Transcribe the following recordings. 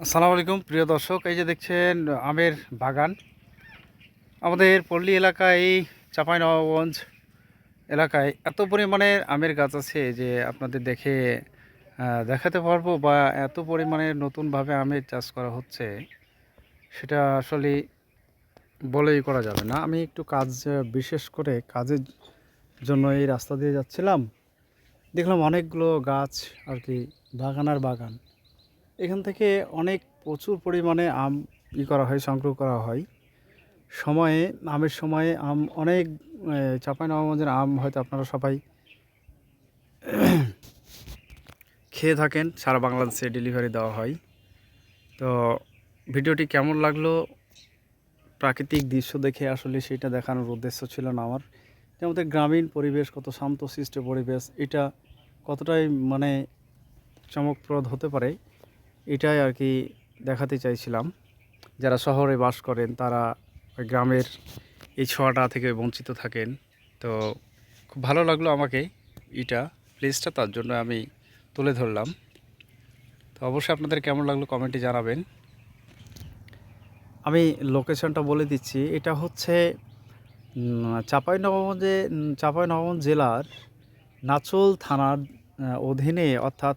আসসালামু আলাইকুম, প্রিয় দর্শক। এই যে দেখছেন, আমের বাগান। আমাদের পল্লী এলাকায়, চাঁপাইনবাবগঞ্জ এলাকায় এত পরিমাণে আমের গাছ আছে যে আপনাদের দেখে দেখাতে পারব বা এত পরিমাণে নতুনভাবে আমের চাষ করা হচ্ছে, সেটা আসলে বলেই করা যাবে না। আমি একটু কাজ, বিশেষ করে কাজের জন্য এই রাস্তা দিয়ে যাচ্ছিলাম। দেখলাম অনেকগুলো গাছ আর কি, বাগান আর বাগান। এখান থেকে অনেক প্রচুর পরিমাণে আম ই করা হয়, সংগ্রহ করা হয়। সময়ে, আমের সময়ে আম অনেক চাপাই নবাবগঞ্জের আম হয়তো আপনারা সবাই খেয়ে থাকেন, সারা বাংলাদেশে ডেলিভারি দেওয়া হয়। তো ভিডিওটি কেমন লাগল? প্রাকৃতিক দৃশ্য দেখে আসলে সেটা দেখানোর উদ্দেশ্য ছিল না আমার। যে আমাদের গ্রামীণ পরিবেশ, কত শান্তশিষ্ট পরিবেশ, এটা কতটাই মানে চমকপ্রদ হতে পারে। এটাই আর কি দেখাতে চাইছিলাম। যারা শহরে বাস করেন, তারা গ্রামের এই ছোঁয়াটা থেকে বঞ্চিত থাকেন। তো খুব ভালো লাগল আমাকে এটা প্লেসটা তার জন্য আমি তুলে ধরলাম। তো অবশ্যই আপনাদের কেমন লাগল কমেন্টে জানাবেন। আমি লোকেশনটা বলে দিচ্ছি, এটা হচ্ছে চাঁপাইনবাবগঞ্জে চাঁপাইনবাবগঞ্জ জেলার নাচল থানার অধীনে অর্থাৎ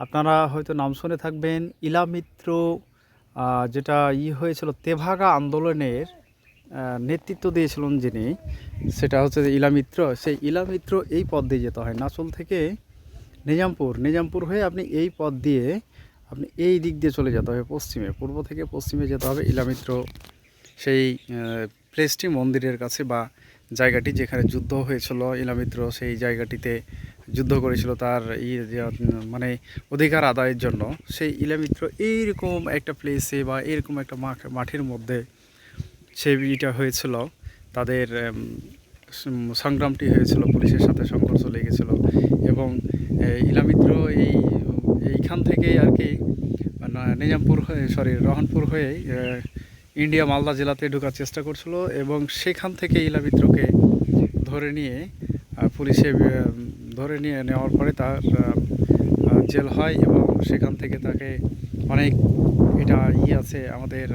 আপনারা হয়তো নাম শুনে থাকবেন ইলামিত্র যেটা ই হয়েছিল তেভাগা আন্দোলনের নেতৃত্ব দিয়েছিলেন যিনি, সেটা হচ্ছে যে ইলামিত্র সেই ইলামিত্র এই পথ দিয়ে যেতে হয়। নাচল থেকে নিজামপুর নিজামপুর হয়ে আপনি এই পথ দিয়ে আপনি এই দিক দিয়ে চলে যেতে হবে পশ্চিমে। পূর্ব থেকে পশ্চিমে যেতে হবে ইলামিত্র সেই প্লেসটি মন্দিরের কাছে বা জায়গাটি যেখানে যুদ্ধ হয়েছিল ইলামিত্র সেই জায়গাটিতে যুদ্ধ করেছিল তার ই মানে অধিকার আদায়ের জন্য, সেই ইলামিত্র এইরকম একটা প্লেসে বা এরকম একটা মাঠ, মাঠের মধ্যে সেই ইটা হয়েছিল। তাদের সংগ্রামটি হয়েছিল, পুলিশের সাথে সংঘর্ষ লেগেছিল এবং ইলামিত্র এই, এইখান থেকেই আর কি নিজামপুর হয়ে সরি রহনপুর হয়ে ইন্ডিয়া মালদা জেলাতে ঢোকার চেষ্টা করছিল এবং সেখান থেকে ইলামিত্রকে ধরে নিয়ে পুলিশে ধরে নিয়ে নেওয়ার পরে আহ, জেল হয় এবং সেখান থেকে তাকে অনেক এটা ই আছে আমাদের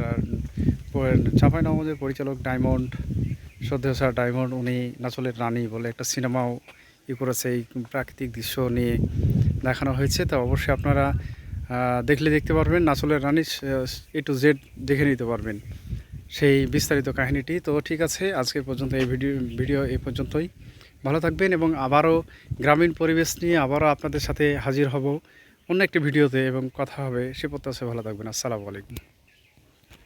চাঁপাইনবাবগঞ্জের পরিচালক ডায়মন্ড শ্রদ্ধেয় স্যার ডায়মন্ড উনি নাচলের রানী বলে একটা সিনেমাও ই করেছে এই প্রাকৃতিক দৃশ্য নিয়ে দেখানো হয়েছে। তো অবশ্যই আপনারা দেখলে দেখতে পারবেন নাচলের রানী এ টু জেড দেখে নিতে পারবেন সেই বিস্তারিত কাহিনীটি। তো ঠিক আছে আজকে পর্যন্ত এই ভিডিও ভিডিও এই পর্যন্তই। ভালো থাকবেন এবং আবারও গ্রামীণ পরিবেশ নিয়ে আবারও আপনাদের সাথে হাজির হব অন্য একটি ভিডিওতে এবং কথা হবে সে প্রত্যাশে ভালো থাকবেন। আসসালামু আলাইকুম।